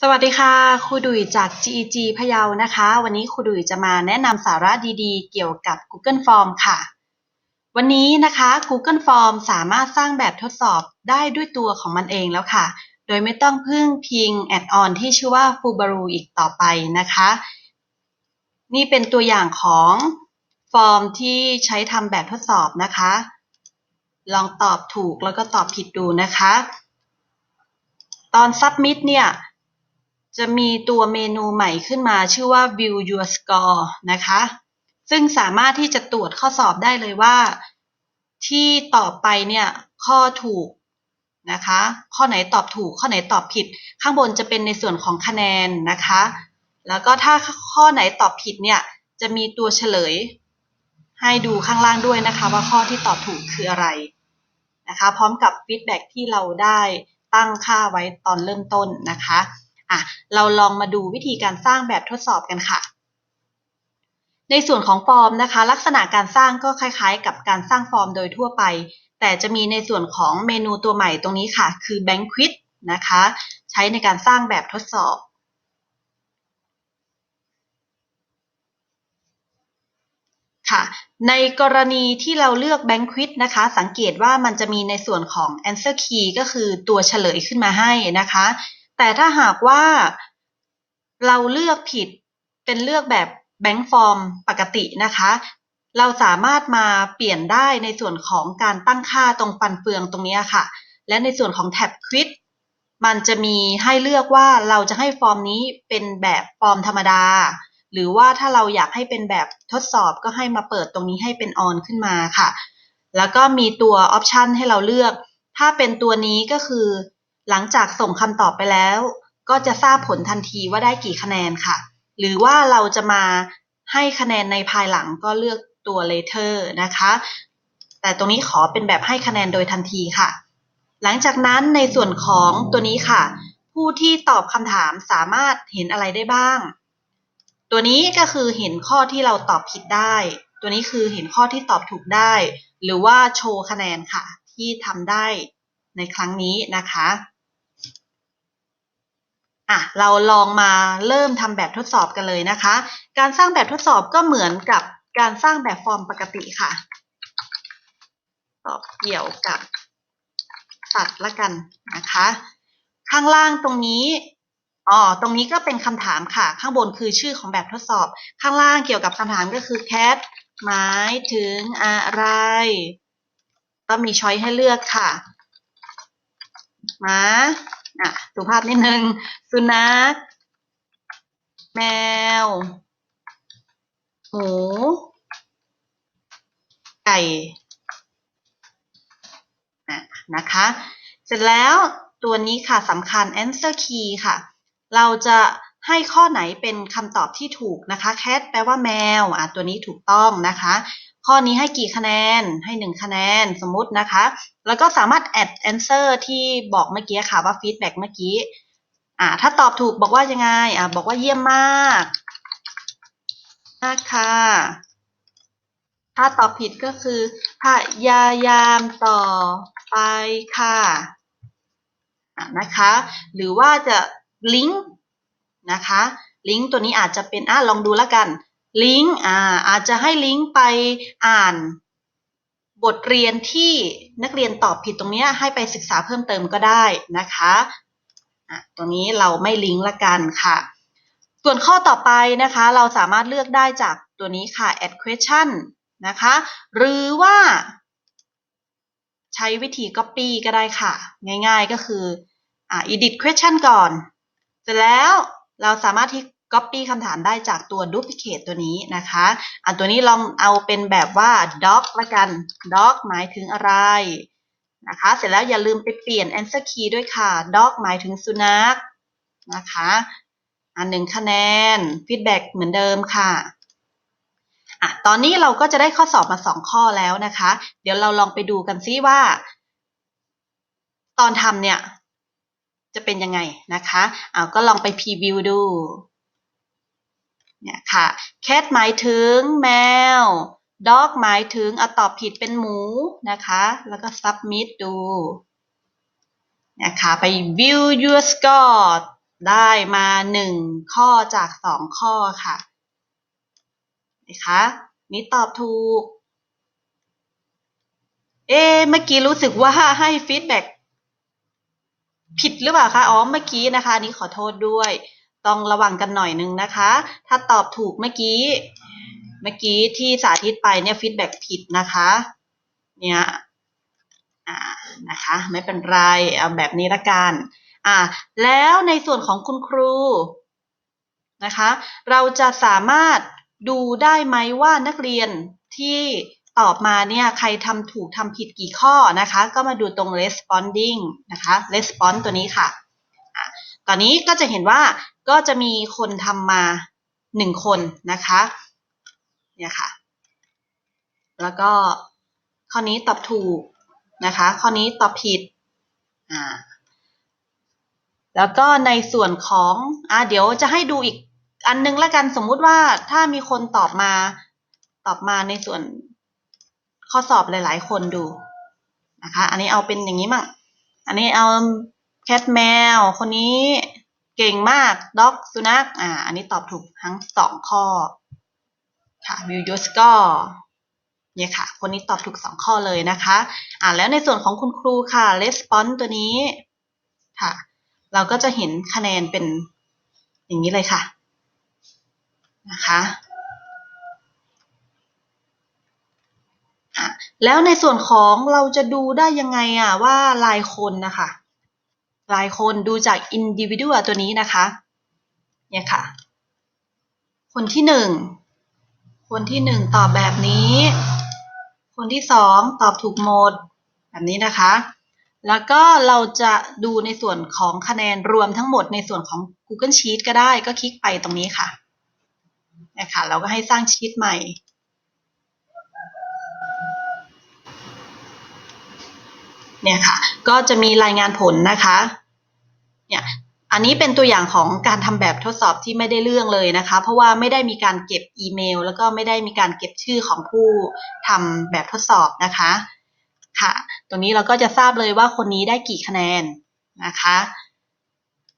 สวัสดีค่ะ ครูดุยจาก GEG พะเยานะคะ วันนี้ครูดุยจะมาแนะนำสาระดีๆ เกี่ยวกับ Google Form ค่ะ วันนี้นะคะ Google Form สามารถสร้างแบบทดสอบได้ด้วยตัวของมันเองแล้วค่ะ โดยไม่ต้องพึ่งพิงแอดออนที่ชื่อว่า Fubaru อีกต่อไปนะคะ นี่เป็นตัวอย่างของฟอร์มที่ใช้ทำแบบทดสอบนะคะ ลองตอบถูกแล้วก็ตอบผิดดูนะคะ ตอน Submit เนี่ย จะมีตัวเมนูใหม่ขึ้นมาชื่อว่า View Your Score นะคะ ซึ่งสามารถที่จะตรวจข้อสอบได้เลยว่า ที่ตอบไปเนี่ยข้อถูกนะคะ ข้อไหนตอบถูก ข้อไหนตอบผิด ข้างบนจะเป็นในส่วนของคะแนนนะคะ แล้วก็ถ้าข้อไหนตอบผิดเนี่ยจะมีตัวเฉลย ให้ดูข้างล่างด้วยนะคะ ว่าข้อที่ตอบถูกคืออะไรนะคะ พร้อมกับฟีดแบ็ที่เราได้ตั้งค่าไว้ตอนเริ่มต้นนะคะ อะเราลองมาดูวิธีการสร้างแบบทดสอบกันค่ะ ในส่วนของฟอร์มนะคะ ลักษณะการสร้างก็คล้ายๆ กับการสร้างฟอร์มโดยทั่วไป แต่จะมีในส่วนของเมนูตัวใหม่ตรงนี้ค่ะ คือ Banquet นะคะ ใช้ในการสร้างแบบทดสอบค่ะในกรณีที่เราเลือก Banquet นะคะ สังเกตว่ามันจะมีในส่วนของ Answer Key ก็คือตัวเฉลยขึ้นมาให้นะคะ แต่ถ้าหากว่าเราเลือกผิดเป็นเลือกแบบแบงค์ฟอร์มปกตินะคะ เราสามารถมาเปลี่ยนได้ในส่วนของการตั้งค่าตรงฟันเฟืองตรงนี้ค่ะ และในส่วนของแท็บควิดมันจะมีให้เลือกว่าเราจะให้ฟอร์มนี้เป็นแบบฟอร์มธรรมดา หรือว่าถ้าเราอยากให้เป็นแบบทดสอบก็ให้มาเปิดตรงนี้ให้เป็นออนขึ้นมาค่ะ แล้วก็มีตัวออปชันให้เราเลือก ถ้าเป็นตัวนี้ก็คือ หลังจากส่งคำตอบไปแล้ว ก็จะทราบผลทันทีว่าได้กี่คะแนนค่ะ หรือว่าเราจะมาให้คะแนนในภายหลังก็เลือกตัว later นะคะ แต่ตรงนี้ขอเป็นแบบให้คะแนนโดยทันทีค่ะ หลังจากนั้นในส่วนของตัวนี้ค่ะ ผู้ที่ตอบคำถามสามารถเห็นอะไรได้บ้าง ตัวนี้ก็คือเห็นข้อที่เราตอบผิดได้ ตัวนี้คือเห็นข้อที่ตอบถูกได้ หรือว่าโชว์คะแนนค่ะ ที่ทำได้ในครั้งนี้นะคะ อะเราลองมาเริ่มทำแบบทดสอบกันเลยนะคะ การสร้างแบบทดสอบก็เหมือนกับการสร้างแบบฟอร์มปกติค่ะ ตอบเกี่ยวกับสัตว์ละกันนะคะ ข้างล่างตรงนี้อ๋อตรงนี้ก็เป็นคำถามค่ะ ข้างบนคือชื่อของแบบทดสอบ ข้างล่างเกี่ยวกับคำถามก็คือ cat หมายถึงอะไร ก็มีช้อยให้เลือกค่ะหมา อะสุภาพนิดนึง สุนัข แมว หมู ไก่นะคะ เสร็จแล้วตัวนี้ค่ะสำคัญ answer key ค่ะ เราจะให้ข้อไหนเป็นคำตอบที่ถูกนะคะ cat แปลว่าแมวอะตัวนี้ถูกต้องนะคะ ข้อนี้ให้กี่คะแนน ให้หนึ่งคะแนนสมมุตินะคะ แล้วก็สามารถ add answer ที่บอกเมื่อกี้ค่ะว่า feedback เมื่อกี้ อ่า ถ้าตอบถูกบอกว่ายังไง อ่า บอกว่าเยี่ยมมาก มากค่ะ ถ้าตอบผิดก็คือพยายามต่อไปค่ะนะคะ หรือว่าจะลิงก์นะคะ ลิงก์ตัวนี้อาจจะเป็นอะลองดูแล้วกัน ลิงก์อ่าอาจจะให้ลิงก์ไปอ่าน บทเรียนที่นักเรียนตอบผิดตรงนี้ให้ไปศึกษาเพิ่มเติมก็ได้นะคะะตรงนี้เราไม่ลิงก์ละกันค่ะ ส่วนข้อต่อไปนะคะ เราสามารถเลือกได้จากตัวนี้ค่ะ add question นะคะ หรือว่าใช้วิธี copy ก็ได้ค่ะ ง่ายๆก็คืออ่า edit question ก่อน เสร็จแล้วเราสามารถที่ copy คำถามได้จากตัว duplicate ตัวนี้นะคะอันตัวนี้ลองเอาเป็นแบบว่า dog ละกัน dog หมายถึงอะไรนะคะ เสร็จแล้วอย่าลืมไปเปลี่ยน answer key ด้วยค่ะ dog หมายถึงสุนัขนะคะอันหนึ่งคะแนน feedback เหมือนเดิมค่ะอะ ตอนนี้เราก็จะได้ข้อสอบมาสองข้อแล้วนะคะ เดี๋ยวเราลองไปดูกันซิว่า ตอนทำเนี่ย จะเป็นยังไงนะคะเอาก็ลองไปพรีวิวดู เนี่ยค่ะ cat หมายถึงแมว dog หมายถึงเอาตอบผิดเป็นหมูนะคะ แล้วก็ submit ดูนะคะไป view your score ได้มาหนึ่งข้อจากสองข้อค่ะนะคะนี่ตอบถูก เอ๊ะเมื่อกี้รู้สึกว่าให้ฟีดแบ็ผิดหรือเปล่าคะ อ๋อ เมื่อกี้นะคะนนี้ขอโทษด้วย ต้องระวังกันหน่อยนึงนะคะ ถ้าตอบถูกเมื่อกี้ เมื่อกี้ที่สาธิตไปเนี่ยฟีดแบ็กผิดนะคะ เนี่ยอ่านะคะ ไม่เป็นไรเอาแบบนี้ละกันอ่าแล้วในส่วนของคุณครูนะคะ เราจะสามารถดูได้ไหมว่านักเรียนที่ตอบมาเนี่ยใครทำถูกทำผิดกี่ข้อนะคะ ก็มาดูตรง responding นะคะ response ตัวนี้ค่ะอะ ตอนนี้ก็จะเห็นว่าก็จะมีคนทำมาหนึ่งคนนะคะเนี่ยค่ะ แล้วก็ข้อนี้ตอบถูกนะคะ ข้อนี้ตอบผิดอ่าแล้วก็ในส่วนของอ่าเดี๋ยวจะให้ดูอีกอันนึงละกันสมมุติว่าถ้ามีคนตอบมาตอบมาในส่วนข้อสอบหลาย ๆ คนดูนะคะ อันนี้เอาเป็นอย่างนี้มั่งอันนี้เอา แคทแมว คนนี้เก่งมากด็อกสุนัขอ่า อันนี้ตอบถูกทั้งสองข้อ ค่ะวิวยูสก็เนี่ยค่ะ คนนี้ตอบถูกสองข้อเลยนะคะ อ่าแล้วในส่วนของคุณครูค่ะ response ตัวนี้ค่ะ เราก็จะเห็นคะแนนเป็นอย่างนี้เลยค่ะ นะคะอะแล้วในส่วนของเราจะดูได้ยังไงอะว่าลายคนนะคะ หลายคนดูจาก individual ตัวนี้นะคะ เนี่ยค่ะ คนที่หนึ่ง คนที่หนึ่งตอบแบบนี้ คนที่สองตอบถูกหมด แบบนี้นะคะ แล้วก็เราจะดูในส่วนของคะแนนรวมทั้งหมดในส่วนของ Google Sheet ก็ได้ ก็คลิกไปตรงนี้ค่ะ นะคะ เราก็ให้สร้างชีตใหม่ เนี่ยค่ะก็จะมีรายงานผลนะคะเนี่ยอันนี้เป็นตัวอย่างของการทำแบบทดสอบที่ไม่ได้เรื่องเลยนะคะ เพราะว่าไม่ได้มีการเก็บอีเมล แล้วก็ไม่ได้มีการเก็บชื่อของผู้ทำแบบทดสอบนะคะค่ะ ตรงนี้เราก็จะทราบเลยว่าคนนี้ได้กี่คะแนนนะคะ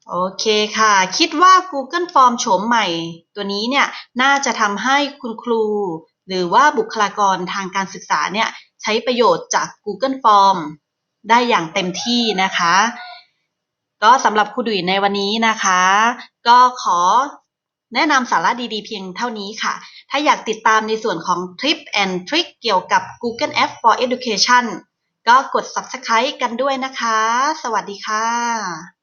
โอเคค่ะ คิดว่า Google Form โฉมใหม่ ตัวนี้เนี่ยน่าจะทำให้คุณครู หรือว่าบุคลากรทางการศึกษาเนี่ยใช้ประโยชน์จาก Google Form ได้อย่างเต็มที่นะคะ ก็สำหรับครูดุยในวันนี้นะคะ ก็ขอแนะนำสาระดีๆ เพียงเท่านี้ค่ะ ถ้าอยากติดตามในส่วนของ Tip and Trick เกี่ยวกับ Google App for Education ก็กด Subscribe กันด้วยนะคะ สวัสดีค่ะ